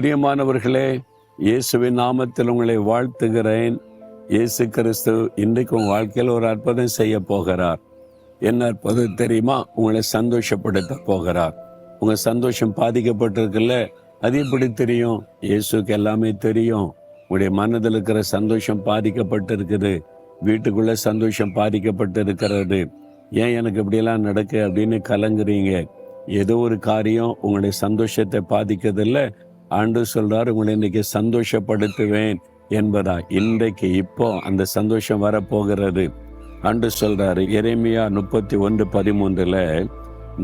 பிரியமானவர்களே இயேசுவின் நாமத்தில் உங்களை வாழ்த்துகிறேன். இயேசு கிறிஸ்து இன்றைக்கு உங்கள் வாழ்க்கையில் ஒரு அற்புதம் செய்ய போகிறார். என்ன அற்புதம் தெரியுமா? உங்களை சந்தோஷப்படுத்த போகிறார். உங்க சந்தோஷம் பாதிக்கப்பட்டிருக்குல்ல? அது எப்படி தெரியும்? இயேசுக்கு எல்லாமே தெரியும். உங்களுடைய மனதில் இருக்கிற சந்தோஷம் பாதிக்கப்பட்டிருக்குது. வீட்டுக்குள்ள சந்தோஷம் பாதிக்கப்பட்டு இருக்கிறது ஏன் எனக்கு இப்படியெல்லாம் நடக்கு அப்படின்னு கலங்குறீங்க? ஏதோ ஒரு காரியம் உங்களுடைய சந்தோஷத்தை பாதிக்கிறதில்ல ஆண்டு சொல்றார் உங்களை இன்னைக்கு சந்தோஷப்படுத்துவேன் என்பதா இன்றைக்கு இப்போ அந்த சந்தோஷம் வரப்போகிறது. ஆண்டு சொல்றாரு எரேமியா முப்பத்தி ஒன்று பதிமூன்றுல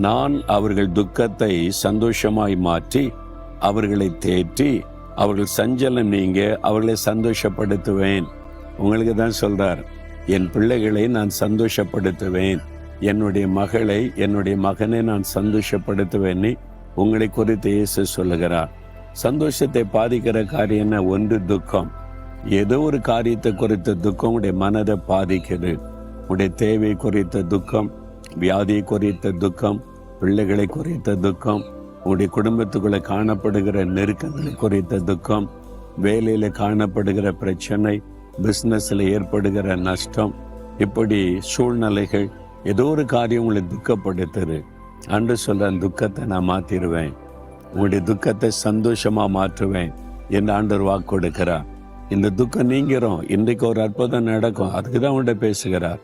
நான் அவர்கள் துக்கத்தை சந்தோஷமாய் மாற்றி அவர்களை தேற்றி அவர்கள் சஞ்சலம் நீங்க அவர்களை சந்தோஷப்படுத்துவேன். உங்களுக்கு தான் சொல்றார் என் பிள்ளைகளை நான் சந்தோஷப்படுத்துவேன் என்னுடைய மகளை என்னுடைய மகனை நான் சந்தோஷப்படுத்துவேன்னு உங்களை குறித்து இயேசு சொல்லுகிறார். சந்தோஷத்தை பாதிக்கிற காரியம் என்ன? ஒன்று துக்கம். ஏதோ ஒரு காரியத்தை குறித்த துக்கம் உடைய மனதை பாதிக்குது. உடைய தேவை குறித்த துக்கம் வியாதி குறித்த துக்கம் பிள்ளைகளை குறித்த துக்கம் உடைய குடும்பத்துக்குள்ள காணப்படுகிற நெருக்கங்களை குறித்த துக்கம் வேலையில காணப்படுகிற பிரச்சனை பிஸ்னஸில் ஏற்படுகிற நஷ்டம் இப்படி சூழ்நிலைகள் ஏதோ ஒரு காரியம் உங்களை துக்கப்படுத்துது. அன்று சொல்ற துக்கத்தை நான் மாத்திருவேன். உங்களுடைய துக்கத்தை சந்தோஷமா மாற்றுவேன் என்று ஆண்டவர் வாக்கு கொடுக்கிறார். இந்த துக்கம் நீங்கிறோம் இன்றைக்கு ஒரு அற்புதம் நடக்கும். அதுக்கு தான் உங்கள்கிட்ட பேசுகிறார்.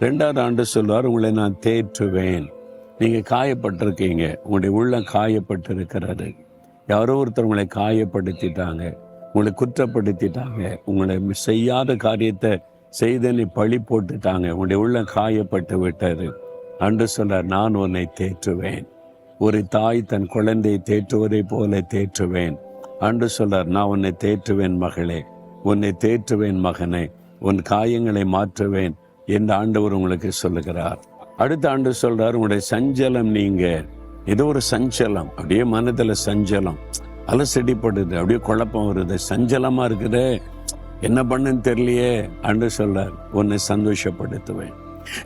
ரெண்டாவது ஆண்டு சொல்வார் உங்களை நான் தேற்றுவேன். நீங்கள் காயப்பட்டிருக்கீங்க. உங்களுடைய உள்ளம் காயப்பட்டு இருக்கிறது யாரோ ஒருத்தர் உங்களை காயப்படுத்திட்டாங்க. உங்களை குற்றப்படுத்திட்டாங்க. உங்களை செய்யாத காரியத்தை செய்தனை பழி போட்டுட்டாங்க. உங்களுடைய உள்ளம் காயப்பட்டு விட்டது. அன்று சொல்றார் நான் உன்னை தேற்றுவேன். ஒரு தாய் தன் குழந்தையை தேற்றுவதை போல தேற்றுவேன். அன்று சொல்றார் நான் உன்னை தேற்றுவேன் மகளே உன்னை தேற்றுவேன் மகனே உன் காயங்களை மாற்றுவேன் என்று ஆண்டவர் உங்களுக்கு சொல்லுகிறார். அடுத்த ஆண்டு சொல்றார் உங்களுடைய சஞ்சலம் நீங்க. ஏதோ ஒரு சஞ்சலம். அப்படியே மனதுல சஞ்சலம். அலசடிப்படுது அப்படியே குழப்பம் வருது. சஞ்சலமா இருக்குது? என்ன பண்ணுன்னு தெரியலையே. அன்று சொல்றார் உன்னை சந்தோஷப்படுத்துவேன்.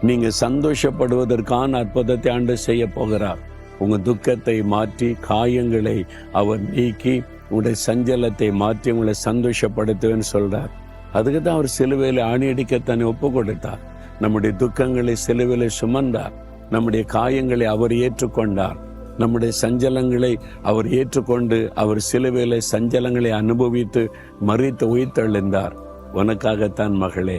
நீங்க சந்தோஷப்படுவதற்கான அற்புதத்தை ஆண்டு செய்ய போகிறார். உங்க துக்கத்தை மாற்றி காயங்களை அவர் நீக்கி உங்களுடைய சஞ்சலத்தை மாற்றி உங்களை சந்தோஷப்படுத்துவேன்னு சொல்றார். அதுக்கு தான் அவர் சிலுவையில் ஆணியடிக்க தன்னை ஒப்பு கொடுத்தார். நம்முடைய துக்கங்களை சிலுவையில் சுமந்தார். நம்முடைய காயங்களை அவர் ஏற்றுக்கொண்டார். நம்முடைய சஞ்சலங்களை அவர் ஏற்றுக்கொண்டு அவர் சிலுவையில சஞ்சலங்களை அனுபவித்து மறித்து உயிர்த்தெழுந்தார். உனக்காகத்தான் மகளே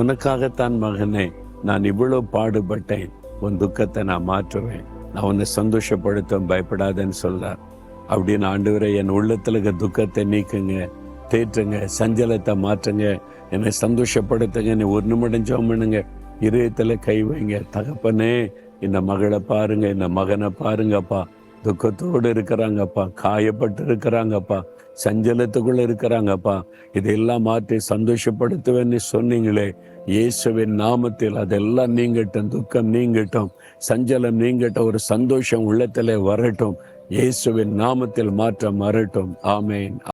உனக்காகத்தான் மகனே நான் இவ்வளவு பாடுபட்டேன். உன் துக்கத்தை நான் மாற்றுவேன். நான் உன்னை சந்தோஷப்படுத்த பயப்படாதேன்னு சொல்றார். அப்படின்னு ஆண்டவரை என் உள்ளத்தில் இருக்க துக்கத்தை நீக்குங்க தேற்றுங்க சஞ்சலத்தை மாற்றுங்க என்னை சந்தோஷப்படுத்துங்க என்னை ஒரு நிமிடம் ஜோம் பண்ணுங்க. இதயத்தில் கை வைங்க. தகப்பனே இந்த மகளை பாருங்க இந்த மகனை பாருங்கப்பா. துக்கத்தோடு இருக்கிறாங்கப்பா காயப்பட்டு இருக்கிறாங்கப்பா சஞ்சலத்துக்குள்ளே இருக்கிறாங்கப்பா. இதையெல்லாம் மாற்றி சந்தோஷப்படுத்துவேன்னு சொன்னீங்களே இயேசுவின் நாமத்தில் அதெல்லாம் நீங்கட்டும் துக்கம் நீங்கட்டும் சஞ்சலம் நீங்கட்டும் ஒரு சந்தோஷம் உள்ளத்திலே வரட்டும். இயேசுவின் நாமத்தில் மாற்றம் வரட்டும். ஆமேன்.